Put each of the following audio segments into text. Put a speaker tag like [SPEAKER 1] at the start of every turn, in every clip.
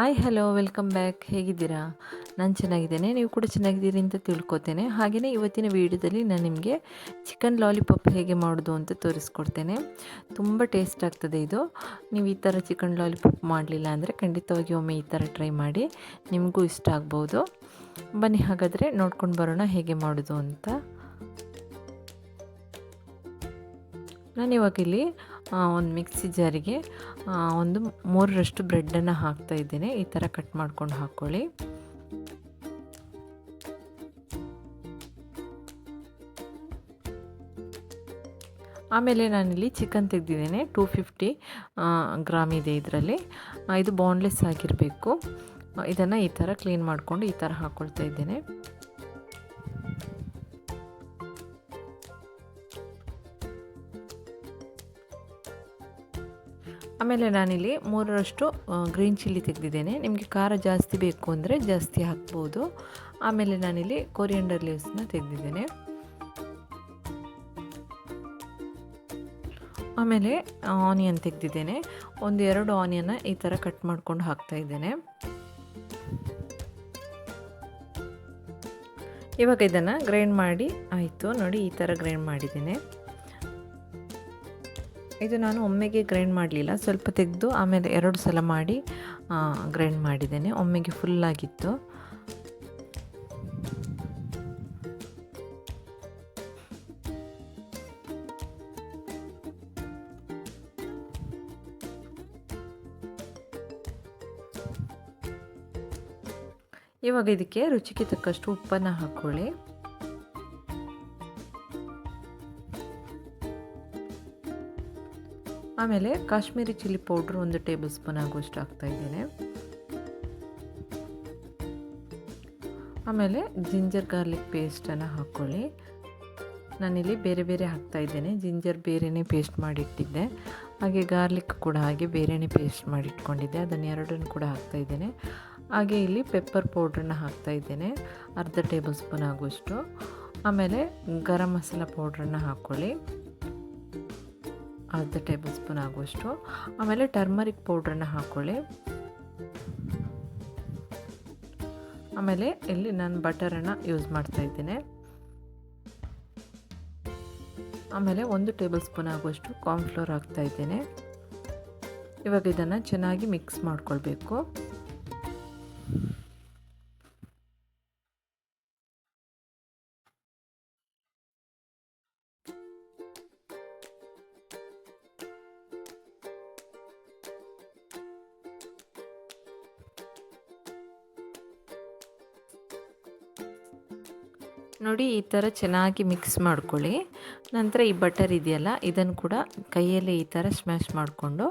[SPEAKER 1] Hi hello welcome back ಹೇಗಿದ್ದೀರಾ? ನಾನು ಚೆನ್ನಾಗಿದ್ದೇನೆ. ನೀವು ಕೂಡ ಚೆನ್ನಾಗಿದ್ದೀರಿ ಅಂತ ತಿಳ್ಕೊತೇನೆ. ಹಾಗೆಯೇ ಇವತ್ತಿನ ವೀಡಿಯೋದಲ್ಲಿ ನಾನು ನಿಮಗೆ ಚಿಕನ್ ಲಾಲಿಪಾಪ್ ಹೇಗೆ ಮಾಡೋದು ಅಂತ ತೋರಿಸ್ಕೊಡ್ತೇನೆ. ತುಂಬ ಟೇಸ್ಟ್ ಆಗ್ತದೆ ಇದು. ನೀವು ಈ ಥರ ಚಿಕನ್ ಲಾಲಿಪಾಪ್ ಮಾಡಲಿಲ್ಲ ಅಂದರೆ ಖಂಡಿತವಾಗಿ ಒಮ್ಮೆ ಈ ಥರ ಟ್ರೈ ಮಾಡಿ. ನಿಮಗೂ ಇಷ್ಟ ಆಗ್ಬೋದು. ಬನ್ನಿ, ಹಾಗಾದರೆ ನೋಡ್ಕೊಂಡು ಬರೋಣ ಹೇಗೆ ಮಾಡೋದು ಅಂತ. ನಾನಿವಾಗ ಇಲ್ಲಿ ಒಂದು ಮಿಕ್ಸಿ ಜಾರಿಗೆ ಒಂದು ಮೂರರಷ್ಟು ಬ್ರೆಡ್ಡನ್ನು ಹಾಕ್ತಾ ಇದ್ದೇನೆ. ಈ ಥರ ಕಟ್ ಮಾಡ್ಕೊಂಡು ಹಾಕ್ಕೊಳ್ಳಿ ಆಮೇಲೆ ನಾನಿಲ್ಲಿ ಚಿಕನ್ ತೆಗೆದಿದ್ದೇನೆ. ಟೂ ಫಿಫ್ಟಿ ಗ್ರಾಮ್ ಇದೆ ಇದರಲ್ಲಿ. ಇದು ಬಾನ್ಲೆಸ್ ಆಗಿರಬೇಕು. ಇದನ್ನು ಈ ಥರ ಕ್ಲೀನ್ ಮಾಡಿಕೊಂಡು ಈ ಥರ ಹಾಕ್ಕೊಳ್ತಾ ಇದ್ದೇನೆ. ಆಮೇಲೆ ನಾನಿಲ್ಲಿ ಮೂರರಷ್ಟು ಗ್ರೀನ್ ಚಿಲ್ಲಿ ತೆಗೆದಿದ್ದೇನೆ. ನಿಮಗೆ ಖಾರ ಜಾಸ್ತಿ ಬೇಕು ಅಂದರೆ ಜಾಸ್ತಿ ಹಾಕ್ಬೋದು. ಆಮೇಲೆ ನಾನಿಲ್ಲಿ ಕೊರಿಯಂಡರ್ ಲೀವ್ಸ್ನ ತೆಗೆದಿದ್ದೇನೆ. ಆಮೇಲೆ ಆನಿಯನ್ ತೆಗೆದಿದ್ದೇನೆ. ಒಂದು ಎರಡು ಆನಿಯನ್ನ ಈ ಥರ ಕಟ್ ಮಾಡ್ಕೊಂಡು ಹಾಕ್ತಾ ಇದ್ದೇನೆ. ಇವಾಗ ಇದನ್ನು ಗ್ರೈಂಡ್ ಮಾಡಿ, ಆಯಿತು, ನೋಡಿ ಈ ಥರ ಗ್ರೈಂಡ್ ಮಾಡಿದ್ದೇನೆ. ಇದು ನಾನು ಒಮ್ಮೆಗೆ ಗ್ರೈಂಡ್ ಮಾಡಲಿಲ್ಲ. ಸ್ವಲ್ಪ ತೆಗೆದು ಆಮೇಲೆ ಎರಡು ಸಲ ಮಾಡಿ ಗ್ರೈಂಡ್ ಮಾಡಿದ್ದೇನೆ. ಒಮ್ಮೆಗೆ ಫುಲ್ಲಾಗಿತ್ತು ಇವಾಗ ಇದಕ್ಕೆ ರುಚಿಗೆ ತಕ್ಕಷ್ಟು ಉಪ್ಪನ್ನು ಹಾಕ್ಕೊಳ್ಳಿ ಆಮೇಲೆ ಕಾಶ್ಮೀರಿ ಚಿಲ್ಲಿ ಪೌಡ್ರ್ ಒಂದು ಟೇಬಲ್ ಸ್ಪೂನ್ ಆಗುವಷ್ಟು ಹಾಕ್ತಾ ಇದ್ದೇನೆ. ಆಮೇಲೆ ಜಿಂಜರ್ ಗಾರ್ಲಿಕ್ ಪೇಸ್ಟನ್ನು ಹಾಕ್ಕೊಳ್ಳಿ ನಾನಿಲ್ಲಿ ಬೇರೆ ಬೇರೆ ಹಾಕ್ತಾ ಇದ್ದೇನೆ. ಜಿಂಜರ್ ಬೇರೆಯೇ ಪೇಸ್ಟ್ ಮಾಡಿಟ್ಟಿದ್ದೆ. ಹಾಗೆ ಗಾರ್ಲಿಕ್ ಕೂಡ ಹಾಗೆ ಬೇರೆಯೇ ಪೇಸ್ಟ್ ಮಾಡಿಟ್ಕೊಂಡಿದ್ದೆ. ಅದನ್ನು ಎರಡನ್ನು ಕೂಡ ಹಾಕ್ತಾ ಇದ್ದೇನೆ. ಹಾಗೆ ಇಲ್ಲಿ ಪೆಪ್ಪರ್ ಪೌಡ್ರನ್ನ ಹಾಕ್ತಾ ಇದ್ದೇನೆ. ಅರ್ಧ ಟೇಬಲ್ ಸ್ಪೂನ್ ಆಗುವಷ್ಟು ಆಮೇಲೆ ಗರಂ ಮಸಾಲ ಪೌಡ್ರನ್ನು ಹಾಕ್ಕೊಳ್ಳಿ ಅರ್ಧ ಟೇಬಲ್ ಸ್ಪೂನ್ ಆಗುವಷ್ಟು. ಆಮೇಲೆ ಟರ್ಮರಿಕ್ ಪೌಡ್ರನ್ನು ಹಾಕ್ಕೊಳ್ಳಿ ಆಮೇಲೆ ಇಲ್ಲಿ ನಾನು ಬಟರನ್ನು ಯೂಸ್ ಮಾಡ್ತಾ ಇದ್ದೇನೆ. ಆಮೇಲೆ ಒಂದು ಟೇಬಲ್ ಸ್ಪೂನ್ ಆಗುವಷ್ಟು ಕಾರ್ನ್ಫ್ಲೋರ್ ಹಾಕ್ತಾ ಇದ್ದೇನೆ. ಇವಾಗ ಇದನ್ನು ಚೆನ್ನಾಗಿ ಮಿಕ್ಸ್ ಮಾಡ್ಕೊಳ್ಬೇಕು. ನೋಡಿ ಈ ಥರ ಚೆನ್ನಾಗಿ ಮಿಕ್ಸ್ ಮಾಡ್ಕೊಳ್ಳಿ. ನಂತರ ಈ ಬಟರ್ ಇದೆಯಲ್ಲ, ಇದನ್ನು ಕೂಡ ಕೈಯಲ್ಲಿ ಈ ಥರ ಸ್ಮ್ಯಾಶ್ ಮಾಡಿಕೊಂಡು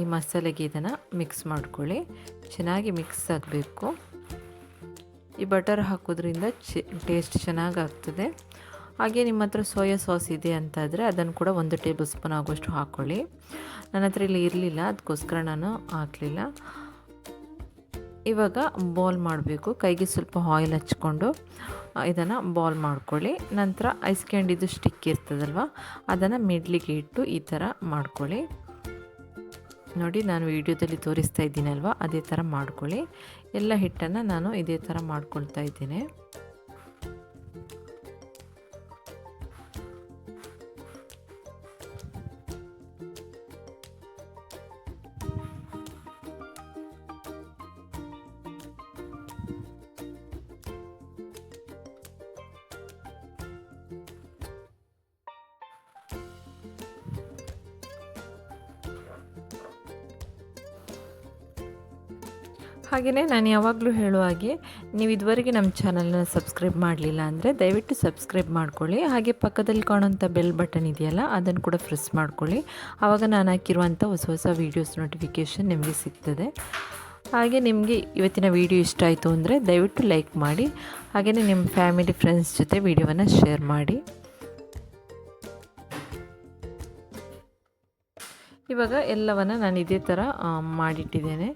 [SPEAKER 1] ಈ ಮಸಾಲೆಗೆ ಇದನ್ನು ಮಿಕ್ಸ್ ಮಾಡ್ಕೊಳ್ಳಿ. ಚೆನ್ನಾಗಿ ಮಿಕ್ಸ್ ಆಗಬೇಕು. ಈ ಬಟರ್ ಹಾಕೋದ್ರಿಂದ ಟೇಸ್ಟ್ ಟೇಸ್ಟ್ ಚೆನ್ನಾಗಾಗ್ತದೆ ಹಾಗೆ ನಿಮ್ಮ ಹತ್ರ ಸೋಯಾ ಸಾಸ್ ಇದೆ ಅಂತಾದರೆ ಅದನ್ನು ಕೂಡ ಒಂದು ಟೇಬಲ್ ಸ್ಪೂನ್ ಆಗುವಷ್ಟು ಹಾಕ್ಕೊಳ್ಳಿ ನನ್ನ ಹತ್ರ ಇಲ್ಲಿ ಇರಲಿಲ್ಲ, ಅದಕ್ಕೋಸ್ಕರ ನಾನು ಹಾಕಲಿಲ್ಲ. ಇವಾಗ ಬಾಲ್ ಮಾಡಬೇಕು. ಕೈಗೆ ಸ್ವಲ್ಪ ಆಯಿಲ್ ಹಚ್ಕೊಂಡು ಇದನ್ನು ಬಾಲ್ ಮಾಡ್ಕೊಳ್ಳಿ. ನಂತರ ಐಸ್ ಕ್ಯಾಂಡಿದು ಸ್ಟಿಕ್ ಇರ್ತದಲ್ವ, ಅದನ್ನು ಮಿಡ್ಲಿಗೆ ಇಟ್ಟು ಈ ಥರ ಮಾಡ್ಕೊಳ್ಳಿ. ನೋಡಿ, ನಾನು ವಿಡಿಯೋದಲ್ಲಿ ತೋರಿಸ್ತಾ ಇದ್ದೀನಲ್ವ, ಅದೇ ಥರ ಮಾಡ್ಕೊಳ್ಳಿ. ಎಲ್ಲ ಹಿಟ್ಟನ್ನು ನಾನು ಇದೇ ಥರ ಮಾಡ್ಕೊಳ್ತಾ ಇದ್ದೇನೆ. ಹಾಗೆಯೇ ನಾನು ಯಾವಾಗಲೂ ಹೇಳುವ ಹಾಗೆ, ನೀವು ಇದುವರೆಗೆ ನಮ್ಮ ಚಾನಲ್ನ ಸಬ್ಸ್ಕ್ರೈಬ್ ಮಾಡಲಿಲ್ಲ ಅಂದರೆ ದಯವಿಟ್ಟು ಸಬ್ಸ್ಕ್ರೈಬ್ ಮಾಡ್ಕೊಳ್ಳಿ. ಹಾಗೆ ಪಕ್ಕದಲ್ಲಿ ಕಾಣೋಂಥ ಬೆಲ್ ಬಟನ್ ಇದೆಯಲ್ಲ, ಅದನ್ನು ಕೂಡ ಪ್ರೆಸ್ ಮಾಡ್ಕೊಳ್ಳಿ. ಆವಾಗ ನಾನು ಹಾಕಿರುವಂಥ ಹೊಸ ಹೊಸ ವೀಡಿಯೋಸ್ ನೋಟಿಫಿಕೇಷನ್ ನಿಮಗೆ ಸಿಗ್ತದೆ. ಹಾಗೆ ನಿಮಗೆ ಇವತ್ತಿನ ವಿಡಿಯೋ ಇಷ್ಟ ಆಯಿತು ಅಂದರೆ ದಯವಿಟ್ಟು ಲೈಕ್ ಮಾಡಿ. ಹಾಗೆಯೇ ನಿಮ್ಮ ಫ್ಯಾಮಿಲಿ ಫ್ರೆಂಡ್ಸ್ ಜೊತೆ ವಿಡಿಯೋವನ್ನು ಶೇರ್ ಮಾಡಿ. ಇವಾಗ ಎಲ್ಲವನ್ನು ನಾನು ಇದೇ ಥರ ಮಾಡಿಟ್ಟಿದ್ದೇನೆ.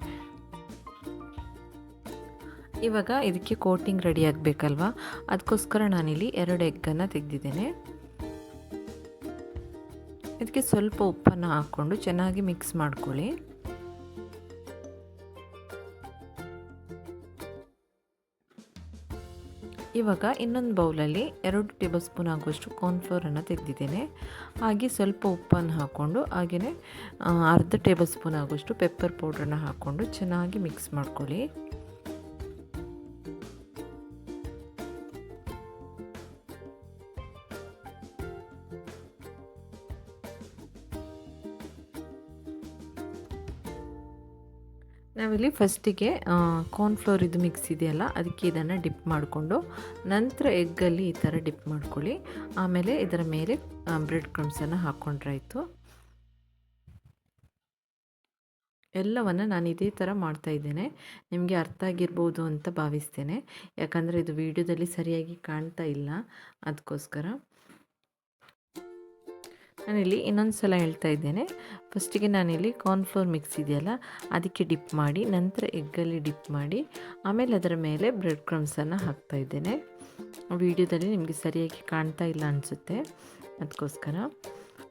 [SPEAKER 1] ಇವಾಗ ಇದಕ್ಕೆ ಕೋಟಿಂಗ್ ರೆಡಿ ಆಗಬೇಕಲ್ವಾ? ಅದಕ್ಕೋಸ್ಕರ ನಾನಿಲ್ಲಿ ಎರಡು ಎಗ್ಗನ್ನು ತೆಗೆದಿದ್ದೇನೆ. ಇದಕ್ಕೆ ಸ್ವಲ್ಪ ಉಪ್ಪನ್ನು ಹಾಕ್ಕೊಂಡು ಚೆನ್ನಾಗಿ ಮಿಕ್ಸ್ ಮಾಡ್ಕೊಳ್ಳಿ. ಇವಾಗ ಇನ್ನೊಂದು ಬೌಲಲ್ಲಿ ಎರಡು ಟೇಬಲ್ ಸ್ಪೂನ್ ಆಗುವಷ್ಟು ಕಾರ್ನ್ಫ್ಲೋರನ್ನು ತೆಗೆದಿದ್ದೇನೆ. ಹಾಗೆ ಸ್ವಲ್ಪ ಉಪ್ಪನ್ನು ಹಾಕ್ಕೊಂಡು ಹಾಗೆಯೇ ಅರ್ಧ ಟೇಬಲ್ ಸ್ಪೂನ್ ಆಗುವಷ್ಟು ಪೆಪ್ಪರ್ ಪೌಡ್ರನ್ನ ಹಾಕ್ಕೊಂಡು ಚೆನ್ನಾಗಿ ಮಿಕ್ಸ್ ಮಾಡ್ಕೊಳ್ಳಿ. ನಾವಿಲ್ಲಿ ಫಸ್ಟಿಗೆ ಕಾರ್ನ್ಫ್ಲೋರ್ ಇದು ಮಿಕ್ಸ್ ಇದೆಯಲ್ಲ, ಅದಕ್ಕೆ ಇದನ್ನು ಡಿಪ್ ಮಾಡಿಕೊಂಡು, ನಂತರ ಎಗ್ಗಲ್ಲಿ ಈ ಥರ ಡಿಪ್ ಮಾಡ್ಕೊಳ್ಳಿ. ಆಮೇಲೆ ಇದರ ಮೇಲೆ ಬ್ರೆಡ್ ಕ್ರಮ್ಸನ್ನು ಹಾಕ್ಕೊಂಡ್ರಾಯ್ತು ಎಲ್ಲವನ್ನು ನಾನು ಇದೇ ಥರ ಮಾಡ್ತಾ ಇದ್ದೇನೆ. ನಿಮಗೆ ಅರ್ಥ ಆಗಿರ್ಬೋದು ಅಂತ ಭಾವಿಸ್ತೇನೆ. ಯಾಕಂದರೆ ಇದು ವಿಡಿಯೋದಲ್ಲಿ ಸರಿಯಾಗಿ ಕಾಣ್ತಾ ಇಲ್ಲ. ಅದಕ್ಕೋಸ್ಕರ. ನಾನಿಲ್ಲಿ ಇನ್ನೊಂದು ಸಲ ಹೇಳ್ತಾ ಇದ್ದೇನೆ. ಫಸ್ಟಿಗೆ ನಾನಿಲ್ಲಿ ಕಾರ್ನ್ಫ್ಲೋರ್ ಮಿಕ್ಸ್ ಇದೆಯಲ್ಲ, ಅದಕ್ಕೆ ಡಿಪ್ ಮಾಡಿ, ನಂತರ ಎಗ್ಗಲ್ಲಿ ಡಿಪ್ ಮಾಡಿ, ಆಮೇಲೆ ಅದರ ಮೇಲೆ ಬ್ರೆಡ್ ಕ್ರಮ್ಸನ್ನು ಹಾಕ್ತಾ ಇದ್ದೇನೆ. ವಿಡಿಯೋದಲ್ಲಿ ನಿಮಗೆ ಸರಿಯಾಗಿ ಕಾಣ್ತಾ ಇಲ್ಲ ಅನಿಸುತ್ತೆ ಅದಕ್ಕೋಸ್ಕರ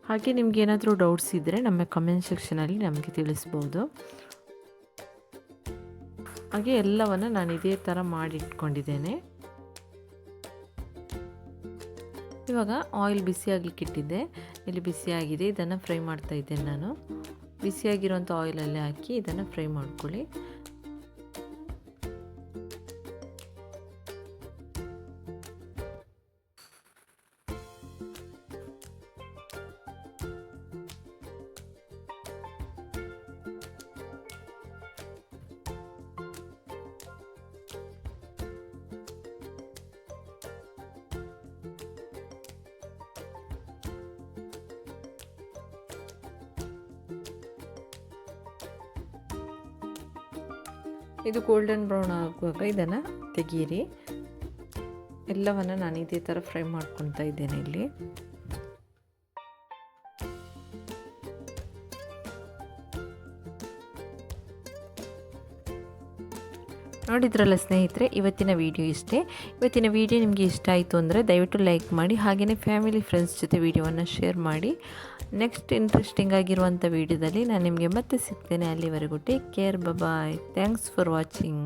[SPEAKER 1] ಹಾಗೆ ನಿಮ್ಗೆ ಏನಾದರೂ ಡೌಟ್ಸ್ ಇದ್ದರೆ ನಮ್ಮ ಕಮೆಂಟ್ ಸೆಕ್ಷನಲ್ಲಿ ನಮಗೆ ತಿಳಿಸ್ಬೋದು. ಹಾಗೆ ಎಲ್ಲವನ್ನು ನಾನು ಇದೇ ಥರ ಮಾಡಿ ಇವಾಗ ಆಯಿಲ್ ಬಿಸಿ ಆಗಲಿಕ್ಕೆ ಇಟ್ಟಿದ್ದೆ. ಇಲ್ಲಿ ಬಿಸಿಯಾಗಿದೆ ಇದನ್ನು ಫ್ರೈ ಮಾಡ್ತಾ ಇದ್ದೇನೆ ನಾನು. ಬಿಸಿಯಾಗಿರುವಂಥ ಆಯಿಲಲ್ಲೇ ಹಾಕಿ ಇದನ್ನು ಫ್ರೈ ಮಾಡ್ಕೊಳ್ಳಿ. ಇದು ಗೋಲ್ಡನ್ ಬ್ರೌನ್ ಆಗುವಾಗ ಇದನ್ನು ತೆಗೀರಿ. ಎಲ್ಲವನ್ನು ನಾನು ಇದೇ ಥರ ಫ್ರೈ ಮಾಡ್ಕೊತಾ ಇದ್ದೇನೆ ಇಲ್ಲಿ. ನೋಡಿದ್ರಲ್ಲ ಸ್ನೇಹಿತರೆ, ಇವತ್ತಿನ ವಿಡಿಯೋ ಇಷ್ಟೇ. ಇವತ್ತಿನ ವಿಡಿಯೋ ನಿಮಗೆ ಇಷ್ಟ ಆಯಿತು ಅಂದರೆ ದಯವಿಟ್ಟು ಲೈಕ್ ಮಾಡಿ ಹಾಗೆಯೇ ಫ್ಯಾಮಿಲಿ ಫ್ರೆಂಡ್ಸ್ ಜೊತೆ ವಿಡಿಯೋವನ್ನು ಶೇರ್ ಮಾಡಿ. ನೆಕ್ಸ್ಟ್ ಇಂಟ್ರೆಸ್ಟಿಂಗ್ ಆಗಿರುವಂಥ ವಿಡಿಯೋದಲ್ಲಿ ನಾನು ನಿಮಗೆ ಮತ್ತೆ ಸಿಗ್ತೇನೆ ಅಲ್ಲಿವರೆಗೂ. Take care bye thanks for watching